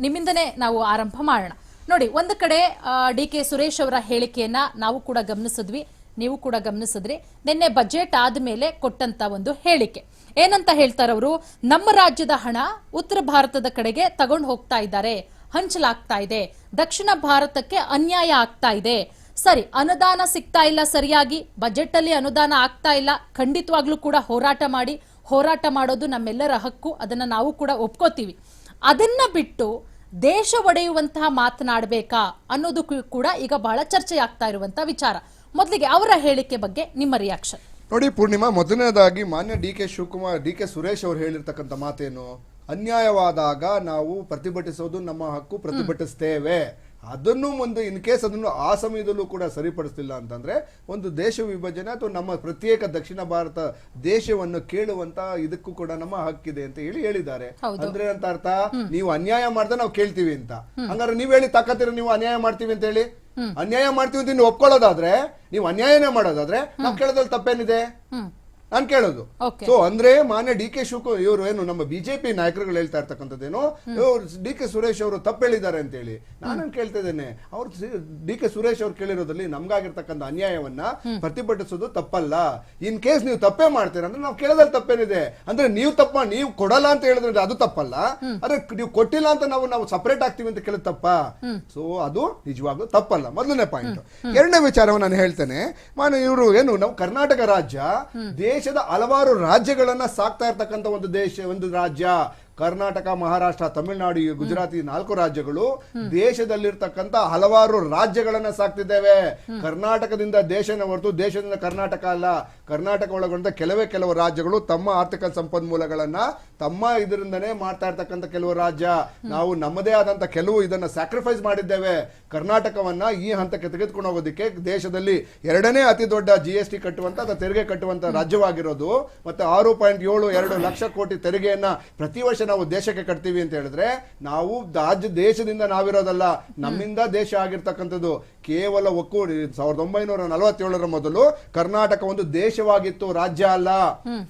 ನಿಮ್ಮಿಂದನೇ ನಾವು ಆರಂಭ ಮಾಡೋಣ. ನೋಡಿ, ಒಂದು ಕಡೆ ಡಿ ಕೆ ಸುರೇಶ್ ಅವರ ಹೇಳಿಕೆಯನ್ನ ನಾವು ಕೂಡ ಗಮನಿಸಿದ್ವಿ. ನೀವು ಕೂಡ ಗಮನಿಸಿದ್ರಿ. ನಿನ್ನೆ ಬಜೆಟ್ ಆದ್ಮೇಲೆ ಕೊಟ್ಟಂತ ಒಂದು ಹೇಳಿಕೆ. ಏನಂತ ಹೇಳ್ತಾರೆ ಅವರು? ನಮ್ಮ ರಾಜ್ಯದ ಹಣ ಉತ್ತರ ಭಾರತದ ಕಡೆಗೆ ತಗೊಂಡು ಹೋಗ್ತಾ ಇದ್ದಾರೆ. ಹಂಚಲಾಗ್ತಾ ಇದೆ. ದಕ್ಷಿಣ ಭಾರತಕ್ಕೆ ಅನ್ಯಾಯ ಆಗ್ತಾ ಇದೆ. ಸರಿ, ಅನುದಾನ ಸಿಗ್ತಾ ಇಲ್ಲ ಸರಿಯಾಗಿ. ಬಜೆಟ್ ಅಲ್ಲಿ ಅನುದಾನ ಆಗ್ತಾ ಇಲ್ಲ. ಖಂಡಿತವಾಗ್ಲೂ ಕೂಡ ಹೋರಾಟ ಮಾಡಿ. ಹೋರಾಟ ಮಾಡೋದು ನಮ್ಮೆಲ್ಲರ ಹಕ್ಕು. ಅದನ್ನ ನಾವು ಕೂಡ ಒಪ್ಕೋತೀವಿ. ಅದನ್ನ ಬಿಟ್ಟು ದೇಶ ಒಡೆಯುವಂತಹ ಮಾತನಾಡಬೇಕಾ ಅನ್ನೋದು ಕೂಡ ಈಗ ಬಹಳ ಚರ್ಚೆ ಆಗ್ತಾ ಇರುವಂತಹ ವಿಚಾರ. ಮೊದಲಿಗೆ ಅವರ ಹೇಳಿಕೆ ಬಗ್ಗೆ ನಿಮ್ಮ ರಿಯಾಕ್ಷನ್ ನೋಡಿ ಪೂರ್ಣಿಮಾ, ಮೊದಲನೇದಾಗಿ ಮಾನ್ಯ D K Shivakumar, D K Suresh ಅವರು ಹೇಳಿರ್ತಕ್ಕಂಥ ಮಾತೇನು? ಅನ್ಯಾಯವಾದಾಗ ನಾವು ಪ್ರತಿಭಟಿಸೋದು ನಮ್ಮ ಹಕ್ಕು ಪ್ರತಿಭಟಿಸ್ತೇವೆ. ಅದನ್ನು ಒಂದು ಇನ್ ಕೇಸ್ ಅದನ್ನು ಆ ಸಮಯದಲ್ಲೂ ಕೂಡ ಸರಿಪಡಿಸಲಿಲ್ಲ ಅಂತಂದ್ರೆ ಒಂದು ದೇಶ ವಿಭಜನೆ ಅಥವಾ ನಮ್ಮ ಪ್ರತ್ಯೇಕ ದಕ್ಷಿಣ ಭಾರತ ದೇಶವನ್ನು ಕೇಳುವಂತ ಇದಕ್ಕೂ ಕೂಡ ನಮ್ಮ ಹಕ್ಕಿದೆ ಅಂತ ಹೇಳಿ ಹೇಳಿದ್ದಾರೆ. ಅಂದ್ರೆ ಅಂತ ಅರ್ಥ? ನೀವು ಅನ್ಯಾಯ ಮಾಡ್ದೆ ನಾವು ಕೇಳ್ತೀವಿ ಅಂತ. ಹಂಗಾರೆ ನೀವ್ ಹೇಳಿ ತಾಕತ್ತಿರ ನೀವು ಅನ್ಯಾಯ ಮಾಡ್ತೀವಿ ಅಂತ ಹೇಳಿ? ಅನ್ಯಾಯ ಮಾಡ್ತೀವಿ ಅಂತ ನೀವು ಒಪ್ಕೊಳ್ಳೋದಾದ್ರೆ ನೀವು ಅನ್ಯಾಯನೇ ಮಾಡೋದಾದ್ರೆ ನಾವು ಕೇಳೋದ್ರಲ್ಲಿ ತಪ್ಪೇನಿದೆ? ನಾನ್ ಕೇಳೋದು. ಸೊ ಅಂದ್ರೆ ಮಾನ್ಯ ಡಿ ಕೆ ಶಿವಕುಮಾರ್ ಇವರು ಏನು ನಮ್ಮ ಬಿಜೆಪಿ ನಾಯಕರುಗಳು ಹೇಳ್ತಾ ಇರ್ತಕ್ಕಂಥದ್ದೇನು? ಡಿ ಕೆ ಸುರೇಶ್ ಅವರು ತಪ್ಪು ಹೇಳಿದ್ದಾರೆ ಅಂತ ಹೇಳಿ ನಾನು ಕೇಳ್ತಾ ಇದ್ದೇನೆ. ಅವ್ರು ಡಿ ಕೆ ಸುರೇಶ್ ಅವ್ರು ಕೇಳಿರೋದ್ರಲ್ಲಿ ನಮ್ಗಾಗಿರ್ತಕ್ಕಂಥ ಅನ್ಯಾಯವನ್ನ ಪ್ರತಿಭಟಿಸೋದು ತಪ್ಪಲ್ಲ. ಇನ್ ಕೇಸ್ ನೀವು ತಪ್ಪೇ ಮಾಡ್ತೀರಾ ಅಂದ್ರೆ ನಾವು ಕೇಳೋದ್ರಲ್ಲಿ ತಪ್ಪೇನಿದೆ. ಅಂದ್ರೆ ನೀವು ತಪ್ಪ ನೀವು ಕೊಡಲ್ಲ ಅಂತ ಹೇಳಿದ್ರೆ ಅದು ತಪ್ಪಲ್ಲ. ಆದ್ರೆ ನೀವು ಕೊಟ್ಟಿಲ್ಲ ಅಂತ ನಾವು ನಾವು ಸಪರೇಟ್ ಆಗ್ತೀವಿ ಅಂತ ಕೇಳೋದು ತಪ್ಪ? ಸೊ ಅದು ನಿಜವಾಗ್ಲೂ ತಪ್ಪಲ್ಲ. ಮೊದಲನೇ ಪಾಯಿಂಟ್ ಎರಡನೇ ವಿಚಾರವನ್ನು ನಾನು ಹೇಳ್ತೇನೆ. ಮಾನ ಇವರು ಏನು ನಾವು ಕರ್ನಾಟಕ ರಾಜ್ಯ ದೇಶದ ಹಲವಾರು ರಾಜ್ಯಗಳನ್ನ ಸಾಕ್ತಾ ಇರ್ತಕ್ಕಂಥ ಒಂದು ದೇಶ ಒಂದು ರಾಜ್ಯ. ಕರ್ನಾಟಕ ಮಹಾರಾಷ್ಟ್ರ ತಮಿಳುನಾಡು ಗುಜರಾತಿ ಗುಜರಾತ್ ಈ ನಾಲ್ಕು ರಾಜ್ಯಗಳು ದೇಶದಲ್ಲಿರ್ತಕ್ಕಂತ ಹಲವಾರು ರಾಜ್ಯಗಳನ್ನ ಸಾಕ್ತಿದ್ದೇವೆ. ಕರ್ನಾಟಕದಿಂದ ದೇಶನ ಹೊರತು ದೇಶದಿಂದ ಕರ್ನಾಟಕ ಅಲ್ಲ ಕರ್ನಾಟಕ ಒಳಗೊಂಡ ಕೆಲವೇ ಕೆಲವು ರಾಜ್ಯಗಳು ತಮ್ಮ ಆರ್ಥಿಕ ಸಂಪನ್ಮೂಲಗಳನ್ನ ತಮ್ಮ ಇದರಿಂದನೇ ಮಾಡ್ತಾ ಇರ್ತಕ್ಕಂತ ಕೆಲವು ರಾಜ್ಯ. ನಾವು ನಮ್ಮದೇ ಆದಂತ ಕೆಲವು ಇದನ್ನ ಸ್ಯಾಕ್ರಿಫೈಸ್ ಮಾಡಿದ್ದೇವೆ. ಕರ್ನಾಟಕವನ್ನ ಈ ಹಂತಕ್ಕೆ ತೆಗೆದುಕೊಂಡು ಹೋಗೋದಕ್ಕೆ ದೇಶದಲ್ಲಿ ಎರಡನೇ ಅತಿ ದೊಡ್ಡ ಜಿ ಎಸ್ ಟಿ ಕಟ್ಟುವಂತ ಅಥವಾ ತೆರಿಗೆ ಕಟ್ಟುವಂತ ರಾಜ್ಯವಾಗಿರೋದು. ಮತ್ತೆ ಆರು ಪಾಯಿಂಟ್ ಏಳು ಎರಡು ಲಕ್ಷ ಕೋಟಿ ತೆರಿಗೆಯನ್ನ ಪ್ರತಿ ವರ್ಷ ನಾವು ದೇಶಕ್ಕೆ ಕಟ್ತೀವಿ ಅಂತ ಹೇಳಿದ್ರೆ ನಾವು ರಾಜ್ಯ ದೇಶದಿಂದ ನಾವಿರೋದಲ್ಲ. ನಮ್ಮಿಂದ ದೇಶ ಆಗಿರ್ತಕ್ಕಂಥದ್ದು. ಕೇವಲ ಒಕ್ಕೂಡಿ ಸಾವಿರದ ಒಂಬೈನೂರ ನಲವತ್ತೇಳರ ಮೊದಲು ಕರ್ನಾಟಕ ಒಂದು ದೇಶವಾಗಿತ್ತು ರಾಜ್ಯ ಅಲ್ಲ.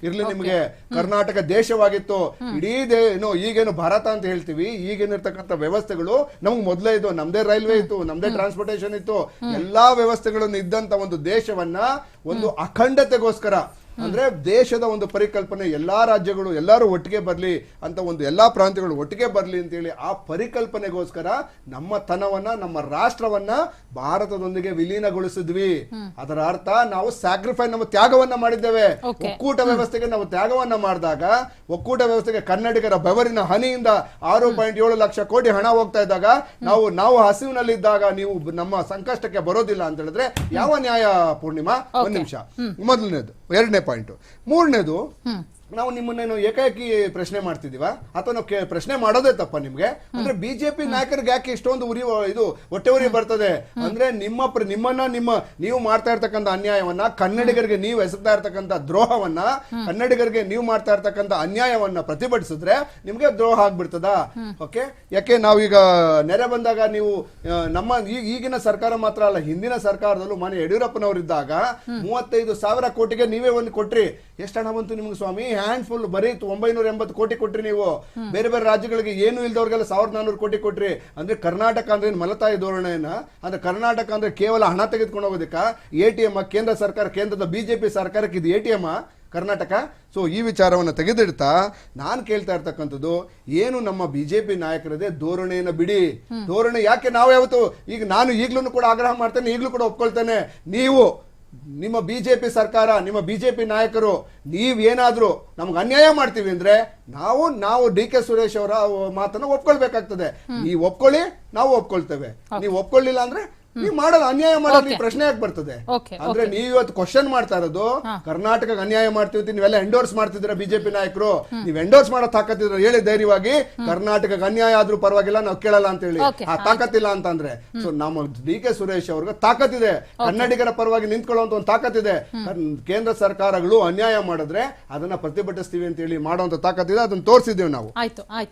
ಇರ್ಲಿ ನಿಮ್ಗೆ. ಕರ್ನಾಟಕ ದೇಶವಾಗಿತ್ತು. ಇಡೀ ದೇ ಏನು ಈಗೇನು ಭಾರತ ಅಂತ ಹೇಳ್ತೀವಿ ಈಗೇನಿರ್ತಕ್ಕಂಥ ವ್ಯವಸ್ಥೆಗಳು ನಮ್ಗೆ ಮೊದಲೇ ಇದು ನಮ್ದೇ ರೈಲ್ವೆ ಇತ್ತು ನಮ್ದೇ ಟ್ರಾನ್ಸ್ಪೋರ್ಟೇಶನ್ ಇತ್ತು. ಎಲ್ಲಾ ವ್ಯವಸ್ಥೆಗಳನ್ನು ಇದ್ದಂತ ಒಂದು ದೇಶವನ್ನ ಒಂದು ಅಖಂಡತೆಗೋಸ್ಕರ ಅಂದ್ರೆ ದೇಶದ ಒಂದು ಪರಿಕಲ್ಪನೆ ಎಲ್ಲಾ ರಾಜ್ಯಗಳು ಎಲ್ಲರೂ ಒಟ್ಟಿಗೆ ಬರ್ಲಿ ಅಂತ ಒಂದು ಎಲ್ಲಾ ಪ್ರಾಂತ್ಯಗಳು ಒಟ್ಟಿಗೆ ಬರ್ಲಿ ಅಂತೇಳಿ ಆ ಪರಿಕಲ್ಪನೆಗೋಸ್ಕರ ನಮ್ಮ ತನವನ್ನ ನಮ್ಮ ರಾಷ್ಟ್ರವನ್ನ ಭಾರತದೊಂದಿಗೆ ವಿಲೀನಗೊಳಿಸಿದ್ವಿ. ಅದರ ಅರ್ಥ ನಾವು ಸ್ಯಾಕ್ರಿಫೈ ನಮ್ಮ ತ್ಯಾಗವನ್ನ ಮಾಡಿದ್ದೇವೆ. ಒಕ್ಕೂಟ ವ್ಯವಸ್ಥೆಗೆ ನಾವು ತ್ಯಾಗವನ್ನ ಮಾಡಿದಾಗ ಒಕ್ಕೂಟ ವ್ಯವಸ್ಥೆಗೆ ಕನ್ನಡಿಗರ ಬೆವರಿನ ಹನಿಯಿಂದ ಆರು ಪಾಯಿಂಟ್ ಏಳು ಲಕ್ಷ ಕೋಟಿ ಹಣ ಹೋಗ್ತಾ ಇದ್ದಾಗ ನಾವು ನಾವು ಹಸಿವಿನಲ್ಲಿದ್ದಾಗ ನೀವು ನಮ್ಮ ಸಂಕಷ್ಟಕ್ಕೆ ಬರೋದಿಲ್ಲ ಅಂತ ಹೇಳಿದ್ರೆ ಯಾವ ನ್ಯಾಯ ಪೂರ್ಣಿಮಾ? ಒಂದ್ ನಿಮಿಷ. ಮೊದಲನೇದು ಎರಡನೇ ಪಾಯಿಂಟ್. ಮೂರನೇದು ನಾವು ನಿಮ್ಮನ್ನ ಏಕಾಏಕಿ ಪ್ರಶ್ನೆ ಮಾಡ್ತಿದೀವ ಅಥವಾ ನಾವು ಕೇ- ಪ್ರಶ್ನೆ ಮಾಡೋದೇ ತಪ್ಪ ನಿಮ್ಗೆ? ಅಂದ್ರೆ ಬಿಜೆಪಿ ನಾಯಕರಿಗೆ ಯಾಕೆ ಇಷ್ಟೊಂದು ಉರಿ ಇದು ಹೊಟ್ಟೆ ಉರಿ ಬರ್ತದೆ? ಅಂದ್ರೆ ನಿಮ್ಮ ಪ್ರ- ನಿಮ್ಮನ್ನ ನಿಮ್ಮ ನೀವು ಮಾಡ್ತಾ ಇರ್ತಕ್ಕಂಥ ಅನ್ಯಾಯವನ್ನ ಕನ್ನಡಿಗರಿಗೆ ನೀವು ಎಸಗ್ತಾ ಇರ್ತಕ್ಕಂಥ ದ್ರೋಹವನ್ನ ಕನ್ನಡಿಗರಿಗೆ ನೀವು ಮಾಡ್ತಾ ಇರ್ತಕ್ಕಂಥ ಅನ್ಯಾಯವನ್ನ ಪ್ರತಿಭಟಿಸಿದ್ರೆ ನಿಮ್ಗೆ ದ್ರೋಹ ಆಗ್ಬಿಡ್ತದ? ಓಕೆ? ಯಾಕೆ ನಾವೀಗ ನೆರೆ ಬಂದಾಗ ನೀವು ಆ, ನಮ್ಮ ಈ- ಈಗಿನ ಸರ್ಕಾರ ಮಾತ್ರ ಅಲ್ಲ ಹಿಂದಿನ ಸರ್ಕಾರದಲ್ಲೂ ಮಾನ್ಯ ಯಡಿಯೂರಪ್ಪನವರಿದ್ದಾಗ ಮೂವತ್ತೈದು ಸಾವಿರ ಕೋಟಿಗೆ ನೀವೇ ಒಂದು ಕೊಟ್ರಿ. ಎಷ್ಟು ಹಣ ಬಂತು ನಿಮ್ಗೆ ಸ್ವಾಮಿ? ಹ್ಯಾಂಡ್ ಫುಲ್ ಬರೀ ಒಂಬೈನೂರ ಎಂಬತ್ತು ಕೋಟಿ ಕೊಟ್ರಿ ನೀವು. ಬೇರೆ ಬೇರೆ ರಾಜ್ಯಗಳಿಗೆ ಏನು ಇಲ್ದವ್ರಿಗೆಲ್ಲ ಸಾವಿರದ ನಾನೂರು ಕೋಟಿ ಕೊಟ್ರಿ. ಅಂದ್ರೆ ಕರ್ನಾಟಕ ಅಂದ್ರೆ ಮಲತಾಯಿ ಧೋರಣೆಯನ್ನ ಅಂದ್ರೆ ಕರ್ನಾಟಕ ಅಂದ್ರೆ ಕೇವಲ ಹಣ ತೆಗೆದುಕೊಂಡು ಹೋಗೋದಕ್ಕ? ಎ ಟಿ ಕೇಂದ್ರ ಸರ್ಕಾರ ಕೇಂದ್ರದ ಬಿಜೆಪಿ ಸರ್ಕಾರಕ್ಕೆ ಇದು A T M Karnataka? So ಈ ವಿಚಾರವನ್ನು ತೆಗೆದಿಡ್ತಾ ನಾನು ಕೇಳ್ತಾ ಇರ್ತಕ್ಕಂಥದ್ದು ಏನು ನಮ್ಮ ಬಿಜೆಪಿ ನಾಯಕರದೇ ಧೋರಣೆಯನ್ನು ಬಿಡಿ. ಧೋರಣೆ ಯಾಕೆ ನಾವು ಯಾವತ್ತು ಈಗ ನಾನು ಈಗ್ಲೂ ಕೂಡ ಆಗ್ರಹ ಮಾಡ್ತೇನೆ ಈಗಲೂ ಕೂಡ ಒಪ್ಕೊಳ್ತೇನೆ. ನೀವು ನಿಮ್ಮ ಬಿಜೆಪಿ ಸರ್ಕಾರ ನಿಮ್ಮ ಬಿಜೆಪಿ ನಾಯಕರು ನೀವೇನಾದರೂ ನಮ್ಗೆ ಅನ್ಯಾಯ ಮಾಡ್ತೀವಿ ಅಂದ್ರೆ ನಾವು ನಾವು ಡಿ ಕೆ ಸುರೇಶ್ ಅವರ ಮಾತನ್ನು ಒಪ್ಕೊಳ್ಬೇಕಾಗ್ತದೆ. ನೀವು ಒಪ್ಕೊಳ್ಳಿ ನಾವು ಒಪ್ಕೊಳ್ತೇವೆ. ನೀವು ಒಪ್ಕೊಳ್ಳಿಲ್ಲ ಅಂದ್ರೆ ನೀವು ಮಾಡಲ್ಲ ಅನ್ಯಾಯ ಮಾಡೋದು ಪ್ರಶ್ನೆ ಯಾಕೆ ಬರ್ತದೆ? ಅಂದ್ರೆ ನೀವು ಇವತ್ತು ಕ್ವಶನ್ ಮಾಡ್ತಾ ಇರೋದು ಕರ್ನಾಟಕ ಅನ್ಯಾಯ ಮಾಡ್ತೀವಿ ನೀವೆಲ್ಲ ಎಂಡೋರ್ಸ್ ಮಾಡ್ತಿದ್ರ ಬಿಜೆಪಿ ನಾಯಕರು. ನೀವು ಎಂಡೋರ್ಸ್ ಮಾಡೋ ತಾಕತ್ತಿದ್ರೆ ಹೇಳಿ ಧೈರ್ಯವಾಗಿ ಕರ್ನಾಟಕಕ್ಕೆ ಅನ್ಯಾಯ ಆದ್ರೂ ಪರವಾಗಿಲ್ಲ ನಾವು ಕೇಳಲ್ಲ ಅಂತ ಹೇಳಿ. ಆ ತಾಕತ್ತಿಲ್ಲ ಅಂತಂದ್ರೆ. ಸೊ ನಮ್ಮ ಡಿ ಕೆ ಸುರೇಶ್ ಅವ್ರಿಗೆ ತಾಕತ್ತಿದೆ ಕನ್ನಡಿಗರ ಪರವಾಗಿ ನಿಂತ್ಕೊಳ್ಳುವಂತ ಒಂದು ತಾಕತ್ತಿದೆ ಕೇಂದ್ರ ಸರ್ಕಾರಗಳು ಅನ್ಯಾಯ ಮಾಡಿದ್ರೆ ಅದನ್ನ ಪ್ರತಿಭಟಿಸ್ತೀವಿ ಅಂತ ಹೇಳಿ ಮಾಡುವಂತ ತಾಕತ್ತಿದೆ ಅದನ್ನ ತೋರಿಸಿದ್ದೇವೆ ನಾವು. ಆಯ್ತು ಆಯ್ತು.